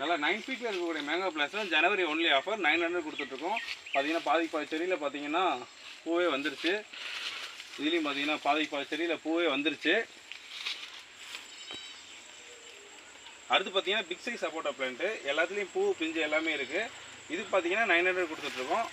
நல்லா நைன் ஃபீட்டில் இருக்கக்கூடிய மேங்கோ பிளான்ஸ் ஜனவரி ஒன்லி ஆஃபர் நைன் ஹண்ட்ரட் கொடுத்துட்ருக்கோம். பார்த்தீங்கன்னா பாதி பாதி செடியில் பார்த்தீங்கன்னா பூவே வந்துருச்சு. இதுலேயும் பார்த்தீங்கன்னா பாதி பாதி செடியில் பூவே வந்துருச்சு. அடுத்து பார்த்தீங்கன்னா பிக் சைஸ் சப்போட்டா பிளான்ட்டு எல்லாத்துலேயும் பூ பிஞ்சு எல்லாமே இருக்குது இது பார்த்தீங்கன்னா நைன் ஹண்ட்ரட் கொடுத்துட்ருக்கோம்.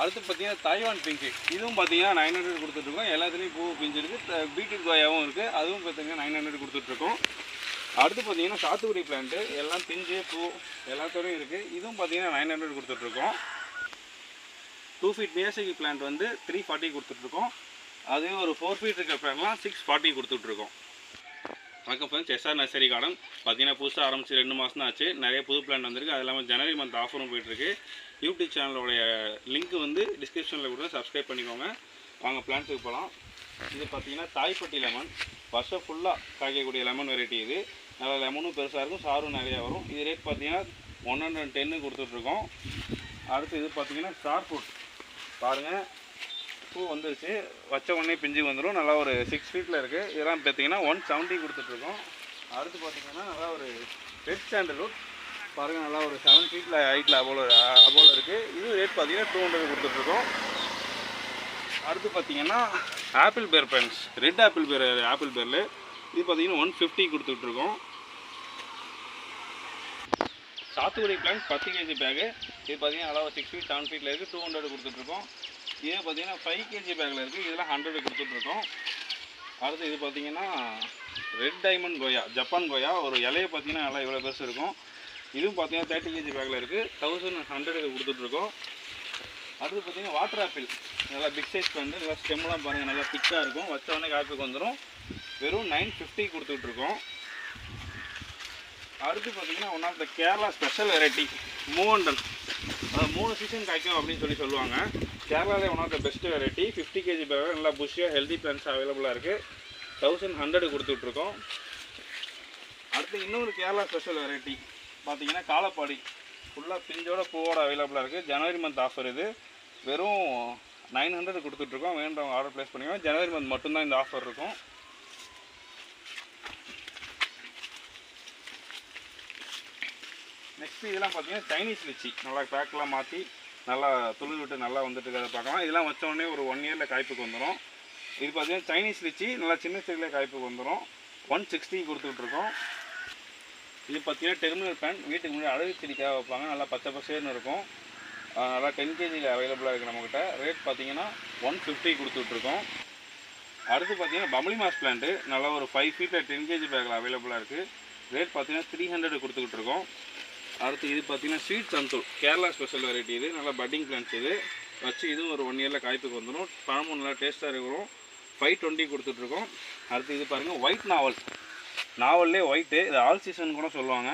அடுத்து பார்த்தீங்கன்னா தாய்வான் பிங்க்கு இதுவும் பார்த்தீங்கன்னா நைன் ஹண்ட்ரட் கொடுத்துட்ருக்கோம். எல்லாத்துலேயும் பூ பிஞ்சு இருக்குது பீட்ரூட் கோயாவும் இருக்குது அதுவும் பார்த்தீங்கன்னா நைன் ஹண்ட்ரட் கொடுத்துட்ருக்கோம். அடுத்து பார்த்தீங்கன்னா சாத்துக்குடி பிளான்ட்டு எல்லாம் பிஞ்சு பூ எல்லாத்தோடையும் இருக்குது இதுவும் பார்த்தீங்கன்னா நைன் ஹண்ட்ரட் கொடுத்துட்ருக்கோம். டூ ஃபீட் மியாசிகி பிளான்ட் வந்து த்ரீ ஃபார்ட்டி கொடுத்துட்ருக்கோம். அதே ஒரு ஃபோர் ஃபீட் இருக்கிற பிளான்ட்லாம் சிக்ஸ் ஃபார்ட்டி கொடுத்துட்ருக்கோம். வணக்கம் ஃப்ரெண்ட்ஸ் எஸ்ஆர் நர்சரி கார்டன் பார்த்தீங்கன்னா புதுசாக ஆரம்பிச்சு ரெண்டு மாதம் தான் ஆச்சு. நிறைய புது பிளான் வந்திருக்கு. அது இல்லாமல் ஜனவரி மந்த் ஆஃபரும் போயிட்டுருக்கு யூடியூப் சேனலோடைய லிங்க் வந்து டிஸ்கிரிப்ஷனில் கூட சப்ஸ்கிரைப் பண்ணிக்கோங்க. வாங்க பிளான்ஸுக்கு போகலாம் இது பார்த்தீங்கன்னா தாய்ப்பட்டி லெமன் வருஷம் ஃபுல்லாக காய்க்கக்கூடிய லெமன் வெரைட்டி இது. நல்லா லெமனும் பெருசாக இருக்கும் சாரும் நிறையா வரும். இது ரேட் பார்த்தீங்கன்னா ஒன் ஹண்ட்ரட் டென்னு கொடுத்துட்ருக்கோம் அடுத்து இது பார்த்தீங்கன்னா ஸ்டார் ஃப்ரூட் பாருங்கள் பூ வந்துருச்சு. வச்ச உடனே பிஞ்சு வந்துடும் நல்லா ஒரு சிக்ஸ் ஃபீட்டில் இருக்குது இதெல்லாம் பார்த்தீங்கன்னா ஒன் செவன்ட்டி கொடுத்துட்ருக்கோம் அடுத்து பார்த்தீங்கன்னா நல்லா ஒரு ரெட் சாண்டல்வுட் பாருங்கள் நல்லா ஒரு செவன் ஃபீட்டில் ஹைட்டில் அபோல அபோல இருக்குது இது ரேட் பார்த்தீங்கன்னா டூ ஹண்ட்ரட் கொடுத்துட்ருக்கோம் அடுத்து பார்த்தீங்கன்னா apple pear friends red apple pear apple பேரில் இது பார்த்தீங்கன்னா ஒன் ஃபிஃப்டி கொடுத்துட்ருக்கோம். சாத்துக்குடி பிளான்ட் பத்து கேஜி பேக்கு இது பார்த்தீங்கன்னா அளவு சிக்ஸ் ஃபீட் செவன் ஃபீட்டில் இருக்குது டூ ஹண்ட்ரட் கொடுத்துட்ருக்கோம். இது பார்த்தீங்கன்னா ஃபைவ் கேஜி பேக்கில் இருக்குது இதெல்லாம் ஹண்ட்ரட் கொடுத்துட்ருக்கோம். அடுத்து இது பார்த்தீங்கன்னா ரெட் டைமண்ட் கோயா ஜப்பான் கோயா ஒரு இலையை பார்த்தீங்கன்னா நல்லா இவ்வளோ பெருசு இருக்கும். இதுவும் பார்த்தீங்கன்னா தேர்ட்டி கேஜி பேக்கில் இருக்குது தௌசண்ட் ஹண்ட்ரடுக்கு கொடுத்துட்ருக்கோம். அடுத்து பார்த்தீங்கன்னா வாட்டர் ஆப்பிள் நல்லா பிக் சைஸ் வந்து நல்லா ஸ்டெம்லாம் பாருங்கள் நல்லா திக்காக இருக்கும். வச்ச உடனே காப்பிக்கு வந்துடும் வெறும் நைன் ஃபிஃப்டி கொடுத்துட்ருக்கோம். அடுத்து பார்த்தீங்கன்னா one of the Kerala special variety Moovandan அது மூணு சீசன் காய்க்கும் அப்படின்னு சொல்லி சொல்லுவாங்க. கேரளாவிலே one of the best variety fifty KG pack நல்லா புஷ்ஷியாக ஹெல்தி பிளான்ஸ் அவைலபிளாக இருக்குது தௌசண்ட் ஹண்ட்ரட் கொடுத்துட்ருக்கோம். அடுத்து இன்னொரு கேரளா ஸ்பெஷல் வெரைட்டி பார்த்தீங்கன்னா காலப்பாடி. ஃபுல்லாக பிஞ்சோட பூவோட அவைலபிளாக இருக்குது ஜனவரி மந்த் ஆஃபர் இது. வெறும் நைன் ஹண்ட்ரட் கொடுத்துட்ருக்கோம். வேண்டவங்க ஆர்டர் ப்ளேஸ் பண்ணிக்கோங்க. ஜனவரி மந்த் மட்டும்தான் இந்த ஆஃபர் இருக்கும். நெக்ஸ்ட் இதெல்லாம் பார்த்தீங்கன்னா சைனீஸ் லிச்சி நல்லா பேக்கெலாம் மாற்றி நல்லா துளிர் விட்டு நல்லா வந்துட்டு இருக்கிறத பார்க்கலாம். இதெல்லாம் வச்சோடனே ஒரு ஒன் இயரில் காய்ப்புக்கு வந்துடும் இது பார்த்தீங்கன்னா சைனீஸ் லிச்சி நல்லா சின்ன சைடில் காய்ப்புக்கு வந்துடும் ஒன் சிக்ஸ்டி கொடுத்துட்ருக்கோம் இது பார்த்தீங்கன்னா டெர்மினல் பேன் வீட்டுக்கு முன்னாடி அழகு செடிக்காக வைப்பாங்க. நல்லா பச்சை பசேர்னு இருக்கும். நல்லா டென் கேஜியில் அவைலபிளாக இருக்குது நம்மக்கிட்ட ரேட் பார்த்தீங்கன்னா ஒன் ஃபிஃப்டி கொடுத்துட்ருக்கோம் அடுத்து பார்த்தீங்கன்னா பம்பளி மாஸ் பிளான்ட்டு நல்லா ஒரு ஃபைவ் ஃபீட்டில் டென் கேஜி பேக்கில் அவைலபிளாக இருக்குது ரேட் பார்த்தீங்கன்னா த்ரீ ஹண்ட்ரட் கொடுத்துக்கிட்டு இருக்கோம் அடுத்து இது பார்த்தீங்கன்னா ஸ்வீட் சந்தூர் கேரளா ஸ்பெஷல் வெரைட்டி இது. நல்லா பட்டிங் பிளான்ஸ் இது. வச்சு இதுவும் ஒரு ஒன் இயரில் காய்ப்புக்கு வந்துடும் பழமும் நல்லா டேஸ்ட்டாக இருக்கிறோம் ஃபைவ் டுவெண்ட்டி கொடுத்துட்ருக்கோம். அடுத்து இது பாருங்கள் ஒயிட் நாவல் நாவல்லே ஒயிட்டு இது ஆல் சீசன் கூட சொல்லுவாங்க.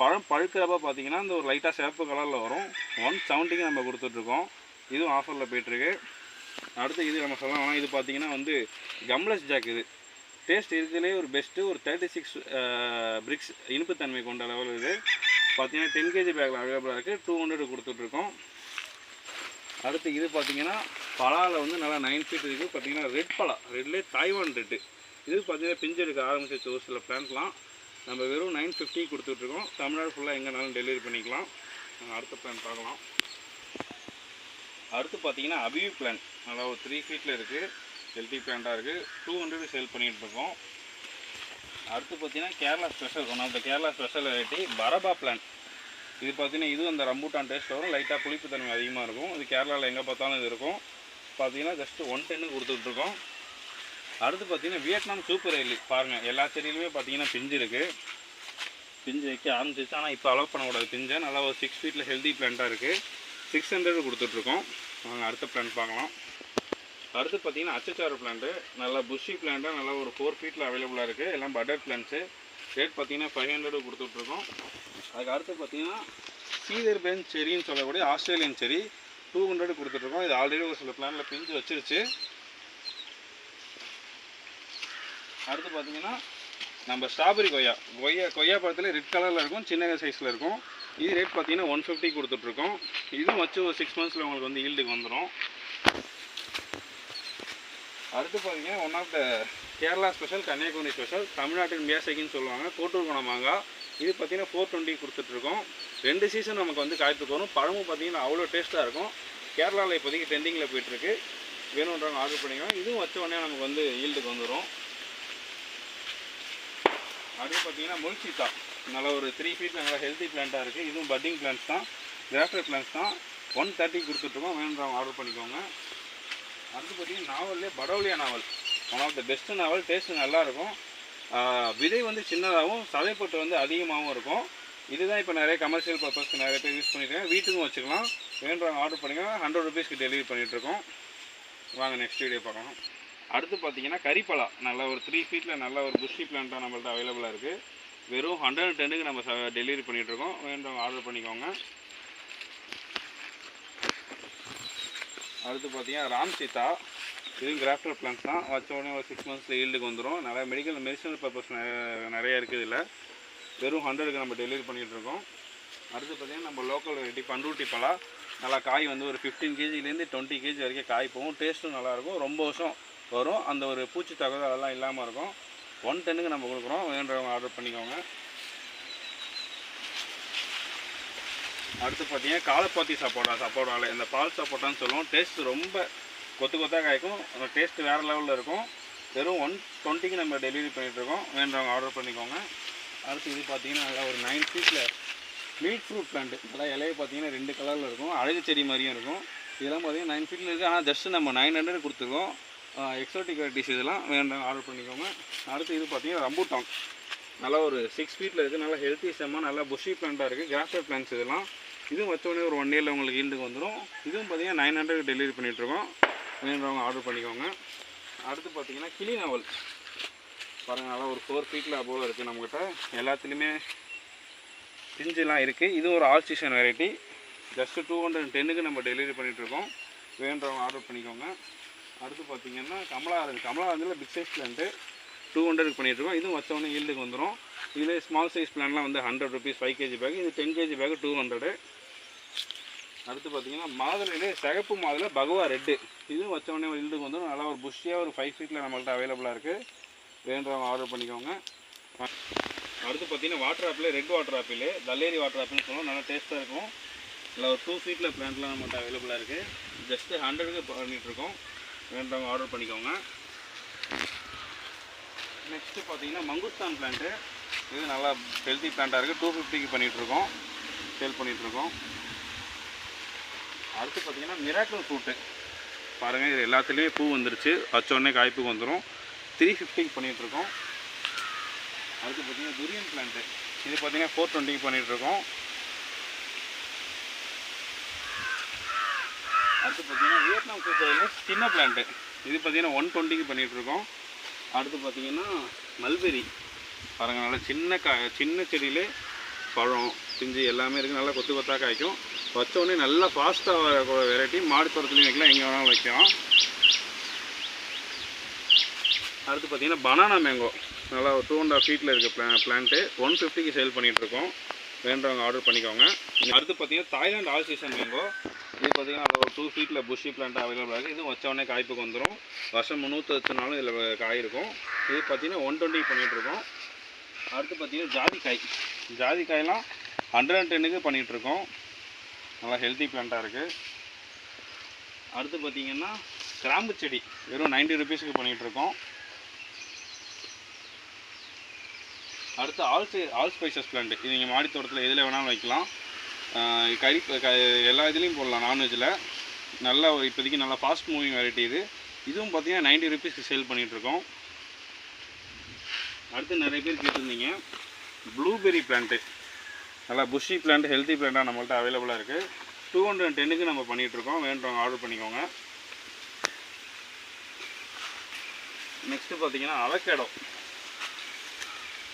பழம் பழுக்கிறப்ப பார்த்தீங்கன்னா இந்த ஒரு லைட்டாக சிவப்பு கலரில் வரும். ஒன் செவன்ட்டிக்கு நம்ம கொடுத்துட்ருக்கோம். இதுவும் ஆஃபரில் போயிட்டுருக்கு அடுத்து இது நம்ம சொல்லலாம். இது பார்த்தீங்கன்னா வந்து கம்லஸ் ஜாக் இது. டேஸ்ட் இருக்கிறதுலே ஒரு பெஸ்ட்டு ஒரு தேர்ட்டி சிக்ஸ் பிரிக்ஸ் இனிப்புத்தன்மை கொண்ட லெவல் இது. பார்த்தீங்கன்னா டென் கேஜி பேக்கில் அவைலபிளாக இருக்குது டூ ஹண்ட்ரட் கொடுத்துட்ருக்கோம் அடுத்து இது பார்த்தீங்கன்னா பலாவில் வந்து நல்லா நைன் ஃபீட் இருக்குது பார்த்தீங்கன்னா ரெட் பலா. ரெட்லேயே தாய்வான் ரெட்டு இது பார்த்தீங்கன்னா பிஞ்சு எடுக்க ஆரம்பிச்சிச்சு ஒரு சில பிளான்ட்லாம் நம்ம வெறும் நைன் ஃபிஃப்டி கொடுத்துட்ருக்கோம் தமிழ்நாடு ஃபுல்லாக எங்கேனாலும் டெலிவரி பண்ணிக்கலாம். நாங்கள் அடுத்த பிளான் பார்க்கலாம். அடுத்து பார்த்தீங்கன்னா அபியூ பிளான் நல்லா ஒரு த்ரீ ஃபீட்டில் இருக்குது ஹெல்த்தி பிளான்ட்டாக இருக்குது டூ ஹண்ட்ரட் சேல் பண்ணிகிட்டு இருக்கோம். அடுத்து பார்த்தீங்கன்னா Kerala special one of the Kerala special variety பரபா plant இது பார்த்தீங்கன்னா இது அந்த ரம்பூட்டான் டேஸ்ட் வரும். லைட்டாக புளிப்புத்தன்மை அதிகமாக இருக்கும். இது கேரளாவில் எங்கே பார்த்தாலும் இது இருக்கும். பார்த்தீங்கன்னா ஜஸ்ட் ஒன் டென்னு கொடுத்துட்ருக்கோம் அடுத்து பார்த்தீங்கன்னா வியட்நாம் சூப்பர் எல்லி பாருங்கள் எல்லா செடியிலுமே பார்த்தீங்கன்னா பிஞ்சு இருக்குது பிஞ்சு வைக்க ஆரம்பிச்சிச்சு ஆனால் இப்போ அலோவ் பண்ணக்கூடாது. பிஞ்சை நல்லா ஒரு சிக்ஸ் ஃபீட்டில் ஹெல்தி பிளான்ட்டாக இருக்குது சிக்ஸ் ஹண்ட்ரட் கொடுத்துட்ருக்கோம் நாங்கள் அடுத்த பிளான் பார்க்கலாம். அடுத்து பார்த்தீங்கன்னா அச்சச்சாறு பிளான்ட்டு நல்லா புஷி பிளான்ட்டாக நல்லா ஒரு ஃபோர் ஃபீட்டில் அவைலபிளாக இருக்குது எல்லாம் பட்டர் பிளான்ட்ஸு ரேட் பார்த்தீங்கன்னா ஃபைவ் ஹண்ட்ரட் கொடுத்துட்ருக்கோம். அதுக்கு அடுத்து பார்த்தீங்கன்னா சீதர் பென் செரின்னு சொல்லக்கூடிய ஆஸ்திரேலியன் செரி டூ ஹண்ட்ரட் கொடுத்துட்ருக்கோம். இது ஆல்ரெடி ஒரு சில பிளானில் பிஞ்சு வச்சிருச்சு. அடுத்து பார்த்தீங்கன்னா நம்ம ஸ்ட்ராபெரி கொய்யா. கொய்யா கொய்யா பழத்தில் ரெட் கலரில் இருக்கும் சின்ன சைஸில் இருக்கும். இது ரேட் பார்த்தீங்கன்னா ஒன் ஃபிஃப்டி கொடுத்துட்ருக்கோம். இதுவும் வச்சு ஒரு சிக்ஸ் மந்த்ஸில் உங்களுக்கு வந்து ஈல்டுக்கு வந்துடும் அடுத்து பார்த்தீங்கன்னா one of the Kerala special Kanyakumari special தமிழ்நாட்டின் மியாசைக்குன்னு சொல்லுவாங்க கோட்டூர் குணம் மாங்காய் இது பார்த்தீங்கன்னா ஃபோர் டுவெண்ட்டி கொடுத்துட்ருக்கோம் ரெண்டு சீசன் நமக்கு வந்து காய்த்துக்கு வரும். பழமும் பார்த்தீங்கன்னா அவ்வளோ டேஸ்ட்டாக இருக்கும். கேரளாவில் இப்போதைக்கு ட்ரெண்டிங்கில் போயிட்டுருக்கு. வேணுன்றவங்க ஆர்டர் பண்ணிக்கலாம். இதுவும் வச்ச உடனே நமக்கு வந்து ஈல்டுக்கு வந்துடும் அடுத்து பார்த்தீங்கன்னா முல்சித்தா. நல்ல ஒரு த்ரீ ஃபீட்டில் நல்லா ஹெல்த்தி பிளான்ட்டாக இருக்குது இதுவும் பட்டிங் பிளான்ஸ் தான். கிராஃப்டர் பிளான்ஸ் தான். ஒன் தேர்ட்டி கொடுத்துட்ருக்கோம் வேணுன்றவங்க ஆர்டர் பண்ணிக்கோங்க. அடுத்து பார்த்தீங்கன்னா நாவல்லே படோலியா நாவல். ஒன் ஆஃப் த பெஸ்ட் நாவல் டேஸ்ட்டு நல்லாயிருக்கும். விதை வந்து சின்னதாகவும் சதைப்பட்டு வந்து அதிகமாகவும் இருக்கும். இதுதான் இப்போ நிறைய கமர்ஷியல் பர்பஸ்க்கு நிறைய பேர் யூஸ் பண்ணியிருக்காங்க. வீட்டுக்கும் வச்சுக்கலாம். வேணுறவங்க ஆர்டர் பண்ணிக்கலாம் ஹண்ட்ரட் ருபீஸ்க்கு டெலிவரி பண்ணிகிட்ருக்கோம் வாங்க நெக்ஸ்ட் வீடியோ பார்க்கலாம். அடுத்து பார்த்தீங்கன்னா கரிப்பலா நல்ல ஒரு த்ரீ ஃபீட்டில் நல்ல ஒரு புஷ்டி பிளான்ட்டாக நம்மள்ட்ட அவைலபிளாக இருக்குது வெறும் ஹண்ட்ரட் டென்னுக்கு நம்ம டெலிவரி பண்ணிகிட்ருக்கோம் வேணுறவங்க ஆர்டர் பண்ணிக்கோங்க. அடுத்து பார்த்தீங்கன்னா ராம் சீதா. இதுவும் கிராஃப்டர் பிளான்ஸ் தான். வச்ச உடனே ஒரு சிக்ஸ் மந்த்ஸில் ஈல்டுக்கு வந்துடும் நிறைய மெடிக்கல் மெடிசனல் பர்பஸ் நிறைய இருக்குது இதில். வெறும் ஹண்ட்ரடுக்கு நம்ம டெலிவரி பண்ணிகிட்டு இருக்கோம். அடுத்து பார்த்தீங்கன்னா நம்ம லோக்கல் வெரைட்டி பண்ருட்டி பலா. நல்லா காய் வந்து ஒரு ஃபிஃப்டீன் கேஜிலேருந்து டுவெண்ட்டி கேஜி வரைக்கும் காய் போகும். டேஸ்ட்டும் நல்லாயிருக்கும் ரொம்ப வருஷம் வரும். அந்த ஒரு பூச்சி தகவல் அதெல்லாம் இல்லாமல் இருக்கும். ஒன் டென்னுக்கு நம்ம கொடுக்குறோம். வேண்டவங்க ஆர்டர் பண்ணிக்கோங்க. அடுத்து பார்த்தீங்கன்னா காலப்பாத்தி சாப்பாடா சப்போட்டாவில் இந்த பால் சப்போட்டான்னு சொல்லுவோம். டேஸ்ட் ரொம்ப கொத்து கொத்தாக காய்க்கும். அந்த டேஸ்ட் வேறு லெவலில் இருக்கும். வெறும் ஒன் டுவெண்ட்டிக்கு நம்ம டெலிவரி பண்ணிகிட்ருக்கோம் வேண்டவங்க ஆர்டர் பண்ணிக்கோங்க. அடுத்து இது பார்த்தீங்கன்னா நல்லா ஒரு நைன் ஃபீட்டில் மீட் ஃப்ரூட் பிளான்ட் நல்லா இலையை பார்த்தீங்கன்னா ரெண்டு கலரில் இருக்கும். அழகு செடி மாதிரியும் இருக்கும். இதெல்லாம் பார்த்தீங்கன்னா நைன் ஃபீட்டில் இருக்குது ஆனால் ஜஸ்ட்டு நம்ம நைன் ஹண்ட்ரட் கொடுத்துருக்கோம். எக்ஸோட்டிக் வெரைட்டிஸ் இதெல்லாம் வேண்டாம் ஆர்டர் பண்ணிக்கோங்க. அடுத்து இது பார்த்தீங்கன்னா ரம்பூட்டான் நல்லா ஒரு சிக்ஸ் ஃபீட்டில் இருக்குது நல்லா ஹெல்த்தி செம்மாக நல்லா புஷி பிளான்ட்டாக இருக்குது கிராஃபர் பிளான்ஸ் இதெல்லாம். இதுவும் வச்சோடனே ஒரு ஒன் இயரில் உங்களுக்கு ஈல்டுக்கு வந்துடும் இதுவும் பார்த்தீங்கன்னா நைன் ஹண்ட்ரட் டெலிவரி பண்ணிகிட்ருக்கோம் வேணுறவங்க ஆர்டர் பண்ணிக்கோங்க. அடுத்து பார்த்தீங்கன்னா கிளி நாவல். பாருங்கள் நல்லா ஒரு ஃபோர் ஃபீட்டில் அபோவில் இருக்குது நம்மக்கிட்ட எல்லாத்துலேயுமே பிஞ்சுலாம் இருக்குது இது ஒரு all season variety just two hundred டென்னுக்கு நம்ம டெலிவரி பண்ணிகிட்ருக்கோம் வேணுறவங்க ஆர்டர் பண்ணிக்கோங்க. அடுத்து பார்த்தீங்கன்னா கமலா இருக்குது கமலா வந்து பிக் சைஸ் பிளான்ட்டு டூ ஹண்ட்ரடுக்கு பண்ணிகிட்ருக்கோம் இதுவும் வச்சவொடனே ஈல்டுக்கு வந்துடும் இதில் ஸ்மால் சைஸ் பிளான்லாம் வந்து hundred rupees five KG pack இது ten KG pack two hundred அடுத்து பார்த்தீங்கன்னா மாதுளையிலே சிகப்பு மாதுளை பகவா ரெட்டு. இதுவும் வச்சவொடனே இல்டுக்கு வந்துடும் நல்லா ஒரு புஷ்ஷியாக ஒரு ஃபைவ் ஃபீட்டில் நம்மள்ட்ட அவைலபிளாக இருக்குது வேண்டவங்க ஆர்டர் பண்ணிக்கோங்க. அடுத்து பார்த்தீங்கன்னா water apple red water apple தல்லேரி water ஆப்பிள்னு சொல்லுவோம். நல்லா டேஸ்ட்டாக இருக்கும். இல்லை ஒரு டூ ஃபீட்டில் பிளான்ட்லாம் நம்மகிட்ட அவைலபிளாக இருக்குது ஜஸ்ட்டு ஹண்ட்ரடுக்கு பண்ணிகிட்ருக்கோம் வேண்டவங்க ஆர்டர் பண்ணிக்கோங்க. நெக்ஸ்ட்டு பார்த்தீங்கன்னா மங்குஸ்தான் பிளான்ட்டு இது நல்லா ஹெல்த்தி பிளான்ட்டாக இருக்குது டூ ஃபிஃப்டிக்கு பண்ணிகிட்ருக்கோம் சேல் பண்ணிகிட்ருக்கோம் அடுத்து பார்த்தீங்கன்னா மிராக்கிள் ஃப்ரூட்டு. பாருங்கள் இது எல்லாத்துலேயுமே பூ வந்துருச்சு. வச்சோடனே காய்ப்புக்கு வந்துடும் த்ரீ ஃபிஃப்டிக்கு பண்ணிகிட்ருக்கோம் அடுத்து பார்த்திங்கன்னா துரியன் பிளான்ட்டு இது பார்த்தீங்கன்னா ஃபோர் டுவெண்ட்டிக்கு பண்ணிகிட்ருக்கோம் அடுத்து பார்த்தீங்கன்னா வியட்நாம் கூப்பரில் சின்ன பிளான்ட்டு இது பார்த்தீங்கன்னா ஒன் டுவெண்ட்டிக்கு பண்ணிகிட்ருக்கோம் அடுத்து பார்த்தீங்கன்னா மல்பெரி பாருங்கள் நல்லா சின்ன கா சின்ன செடியிலே பழம். பிஞ்சு எல்லாமே இருக்குது நல்லா கொத்து கொத்தாக காய்க்கும். வச்சோடனே நல்லா ஃபாஸ்ட்டாக வர வெரைட்டி மாடு தோட்டத்துலையும் வைக்கலாம் எங்கே வேணாலும் வைக்கும் அடுத்து பார்த்தீங்கன்னா பனானா மேங்கோ நல்லா ஒரு டூ அண்ட் ஹாஃப் ஃபீட்டில் இருக்க பிளா பிளான்ட்டு ஒன் ஃபிஃப்டிக்கு சேல் பண்ணிகிட்ருக்கோம் வேண்டவங்க ஆர்டர் பண்ணிக்கோங்க. அடுத்து பார்த்தீங்கன்னா தாய்லாந்து ஆல் சீசன் மேங்கோ இது பார்த்தீங்கன்னா ஒரு டூ ஃபீட்டில் புஷி பிளான்ட் அவைலபிள் இருக்குது இதுவும் வச்ச உடனே காய்ப்புக்கு வந்துடும் வருஷம் முந்நூற்றி நாளும் இதில் காய் இருக்கும் இது பார்த்தீங்கன்னா ஒன் டுவெண்ட்டி பண்ணிகிட்ருக்கோம் அடுத்து பார்த்தீங்கன்னா ஜாதிக்காய். ஜாதிக்காயெலாம் ஹண்ட்ரட் அண்ட் டென்னுக்கு பண்ணிகிட்ருக்கோம் நல்லா ஹெல்த்தி பிளான்ட்டாக இருக்குது அடுத்து பார்த்தீங்கன்னா கிராம்பு செடி வெறும் நைன்ட்டி ருபீஸுக்கு பண்ணிகிட்ருக்கோம் அடுத்து ஆல் ஆல் ஸ்பைசஸ் பிளான்ட் இது நீங்கள் மாடி தோட்டத்தில் எதில் வேணாலும் வைக்கலாம். கறி க எல்லா இதுலேயும் போடலாம் நான்வெஜ்ஜில் நல்லா ஒரு இப்போதைக்கு நல்லா ஃபாஸ்ட் மூவிங் வெரைட்டி இது. இதுவும் பார்த்தீங்கன்னா நைன்ட்டி ருபீஸ்க்கு சேல் பண்ணிகிட்ருக்கோம் அடுத்து நிறைய பேர் கேட்டிருந்தீங்க ப்ளூபெரி பிளான்ட்டு நல்லா புஷி பிளான்ட் ஹெல்த்தி பிளான்ட்டாக நம்மள்ட்ட அவைலபிளாக இருக்குது டூ ஹண்ட்ரட் டென்னுக்கு நம்ம பண்ணிகிட்ருக்கோம் வேண்டவங்க ஆர்டர் பண்ணிக்கோங்க. நெக்ஸ்ட்டு பார்த்தீங்கன்னா அவகேடோ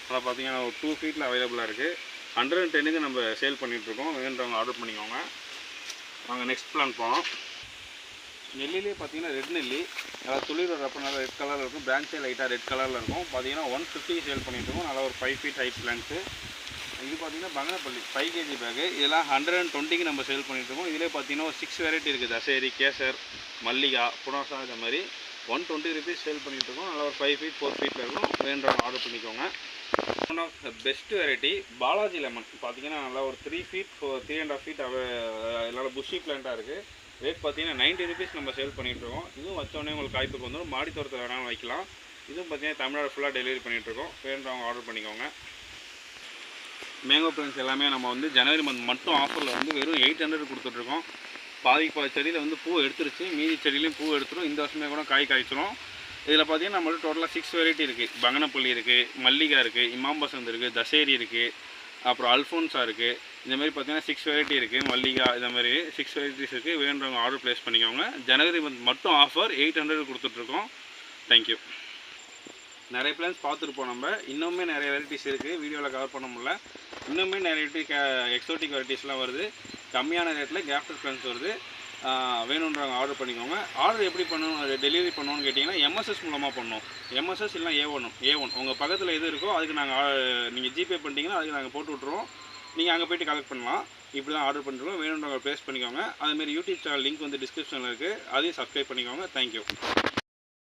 அதில் பார்த்தீங்கன்னா ஒரு டூ ஃபீட்டில் அவைலபிளாக இருக்குது ஹண்ட்ரட் அண்ட் டென்னுக்கு நம்ம சேல் பண்ணிகிட்ருக்கோம் வேண்டவங்க ஆர்டர் பண்ணிக்கோங்க. நாங்கள் நெக்ஸ்ட் பிளான் போனோம் நெல்லிலே பார்த்தீங்கன்னா ரெட் நெல்லி. நல்லா துளிர் வரப்போ நல்லா ரெட் கலரில் இருக்கும். பிரான்ச்சே லைட்டாக ரெட் கலரில் இருக்கும். பார்த்தீங்கன்னா ஒன் ஃபிஃப்டி சேல் பண்ணிகிட்ருக்கோம் நல்லா ஒரு ஃபைவ் ஃபீட் ஹைட் பிளான்ஸு இது பார்த்தீங்கன்னா பங்கனப்பள்ளி ஃபைவ் கேஜி பேக்கு இதெல்லாம் ஹண்ட்ரட் அண்ட் டுவெண்ட்டிக்கு நம்ம சேல் பண்ணிட்டுருக்கோம் இதிலே பார்த்தீங்கன்னா ஒரு சிக்ஸ் வெரைட்டி இருக்குது தசேரி கேசர் மல்லிகா புனோசா இந்த மாதிரி ஒன் டுவெண்ட்டி ருபீஸ் சேல் பண்ணிட்டுருக்கோம் நல்லா ஒரு ஃபைவ் ஃபீட் ஃபோர் ஃபீட்டில் இருக்கும். வேண்டவங்க ஆர்டர் பண்ணிக்கோங்க. One of the best variety Balaji lemon பார்த்தீங்கன்னா நல்லா ஒரு three feet four three and half feet நல்லா புஷி பிளான்ட்டாக இருக்குது ரேட் பார்த்தீங்கன்னா நைன்ட்டி ருபீஸ் நம்ம சேல் பண்ணிட்டுருக்கோம் இதுவும் வச்சோடனே உங்களுக்கு காய்ப்புக்கு வந்துடும். மாடி தோட்டத்தில் வேணாலும் வைக்கலாம். இதுவும் பார்த்தீங்கன்னா தமிழ்நாடு ஃபுல்லாக டெலிவரி பண்ணிகிட்ருக்கோம் வேணுறவங்க ஆர்டர் பண்ணிக்கோங்க. மேங்கோ பிளான்ஸ் எல்லாமே நம்ம வந்து ஜனவரி மந்த் மட்டும் ஆஃபரில் வந்து வெறும் எயிட் ஹண்ட்ரட் கொடுத்துட்ருக்கோம் பாதி பாதி செடியில் வந்து பூ எடுத்துருச்சு. மீதி செடியிலையும் பூ எடுத்துரும். இந்த வருஷமே கூட காய் காய்ச்சிரும். இதில் பார்த்தீங்கன்னா நம்மள்ட்ட டோட்டலாக சிக்ஸ் வெரைட்டி இருக்குது பங்கனப்பள்ளி இருக்குது மல்லிகா இருக்குது இமாம் பசந்த் இருக்குது தசேரி இருக்குது அப்புறம் அல்ஃபோன்ஸா இருக்குது இந்த மாதிரி பார்த்தீங்கன்னா சிக்ஸ் வெரைட்டி இருக்குது மல்லிகா இந்த மாதிரி சிக்ஸ் வெரைட்டிஸ் இருக்குது வேணுறவங்க ஆர்டர் ப்ளேஸ் பண்ணிக்கோங்க. ஜனவரி மந்த் மட்டும் ஆஃபர் எயிட் ஹண்ட்ரட் கொடுத்துட்ருக்கோம் தேங்க்யூ நிறைய பிளான்ஸ் பார்த்துருப்போம் நம்ம. இன்னுமே நிறைய வெரைட்டிஸ் இருக்குது வீடியோவில் கவர் பண்ண முடியல. இன்னுமே நிறைய எக்ஸோட்டிக் வெரைட்டிஸ்லாம் வருது. கம்மியான ரேட்டில் கேப்டர் பிளான்ஸ் வருது. வேணுன்றவங்க ஆர்டர் பண்ணிக்கோங்க. ஆர்டர் எப்படி பண்ணணும்? டெலிவரி பண்ணணும்னு கேட்டிங்கன்னா எம்எஸ்எஸ் மூலமாக பண்ணோம் எம்எஸ்எஸ் இல்லை ஏ ஒன் ஏ ஒன் உங்கள் பக்கத்தில் எது இருக்கோ அதுக்கு நாங்கள் நீங்கள் ஜிபே பண்ணிட்டீங்கன்னா அதுக்கு நாங்கள் போட்டு விட்ருவோம் நீங்கள் அங்கே போய்ட்டு கலெக்ட் பண்ணலாம். இப்படி தான் ஆர்டர் பண்ணுறோம் வேணுன்றவங்க ப்ளேஸ் பண்ணிக்கோங்க. அதுமாரி யூடியூப் சேனல் லிங்க் வந்து டிஸ்கிரிப்ஷனில் இருக்குது அதையும் சப்ஸ்கிரைப் பண்ணிக்கோங்க. தேங்க்யூ